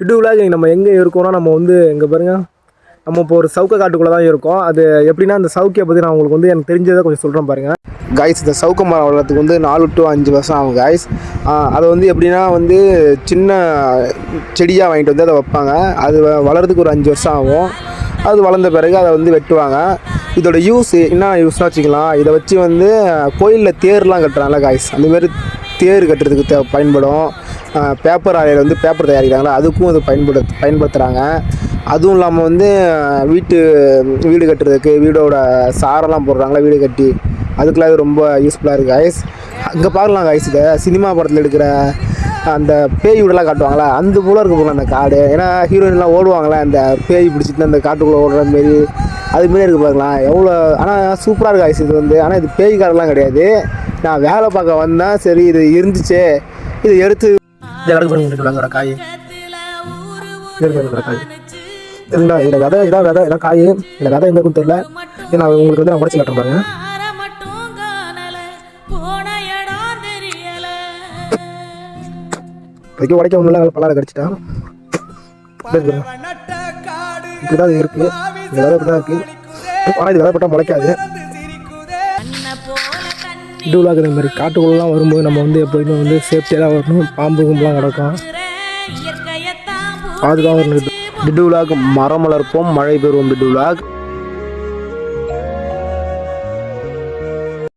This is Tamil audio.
டிட்டு விலாக் நம்ம எங்கே இருக்கோம்னா நம்ம வந்து எங்கே பாருங்க. நம்ம இப்போ ஒரு சவுக்க காட்டுக்குள்ளே தான் இருக்கோம். அது எப்படின்னா அந்த சவுக்கியை பற்றி நான் உங்களுக்கு வந்து எனக்கு தெரிஞ்சதை கொஞ்சம் சொல்கிறேன் பாருங்கள் காய்ஸ் இந்த சவுக்க மரம் வளர்கிறதுக்கு வந்து நாலு டு அஞ்சு வருஷம் ஆகும் காய்ஸ் அதை வந்து எப்படின்னா வந்து சின்ன செடியாக வாங்கிட்டு வந்து அதை வைப்பாங்க. அது வ- வளர்றதுக்கு ஒரு அஞ்சு வருஷம் ஆகும். அது வளர்ந்த பிறகு அதை வந்து வெட்டுவாங்க. இதோட யூஸ் என்ன யூஸ்னால் வச்சுக்கலாம். இதை வச்சு வந்து கோயிலில் தேர்லாம் கட்டுறாங்கல்ல காய்ஸ் அந்தமாரி தேர் கட்டுறதுக்கு தே பயன்படும். பேப்பர் ஆலையில் வந்து பேப்பர் தயாரிக்கிறாங்களா? அதுக்கும் அது பயன்படு பயன்படுத்துகிறாங்க அதுவும் இல்லாமல் வந்து வீட்டு வீடு கட்டுறதுக்கு வீடோட சாரெல்லாம் போடுறாங்களா? வீடு கட்டி. அதுக்கெல்லாம் இது ரொம்ப யூஸ்ஃபுல்லாக இருக்குது காய்ஸ் அங்கே பார்க்கலாம் ஐஸ் இதை. சினிமா படத்தில் எடுக்கிற அந்த பேய் வீடெல்லாம் காட்டுவாங்களா? அந்த போல இருக்க போல அந்த காடு. ஏன்னா ஹீரோயின்லாம் ஓடுவாங்களே அந்த பேய் பிடிச்சிட்டு அந்த காட்டுக்குள்ளே ஓடுற மாரி. அது மாரி இருக்கு பாருங்களா. எவ்வளோ ஆனால் சூப்பராக இருக்குது ஐஸ் இது வந்து. ஆனால் இது பேய் காடெல்லாம் கிடையாது. நான் வேலை பார்க்க வந்தேன் சரி இது இருந்துச்சே. இது எடுத்து இந்த கிடக்கு பாருங்க இந்த காய். காய். இல்லை இதில் விதை இதான் விதை இதான் காய். இந்த விதை எங்கே தெரியல. நான் உங்களுக்கு வந்து நான் உடச்சி காட்டுறேன் பாருங்க. இப்போதைக்கு உடைக்க ஒன்றும் இல்லை பல்லாட கடிச்சிட்டான். இப்படிதான் இது இருக்கு. இந்த விதை இப்படிதான் இருக்கு. ஆனால் இது விதை போட்டால் முளைக்காது உலக இந்த மாதிரி காட்டுக்குள்ளலாம் வரும்போது நம்ம வந்து எப்போதுமே வந்து சேஃப்டியாக தான் வரணும். பாம்பு கும்பலாம் கிடக்கும். இயற்கையத்தான் பாதுகாப்பு டிட்டு விழாக்கு மரம் வளர்ப்போம் மழை பெறுவோம் டிட்டு விழாக்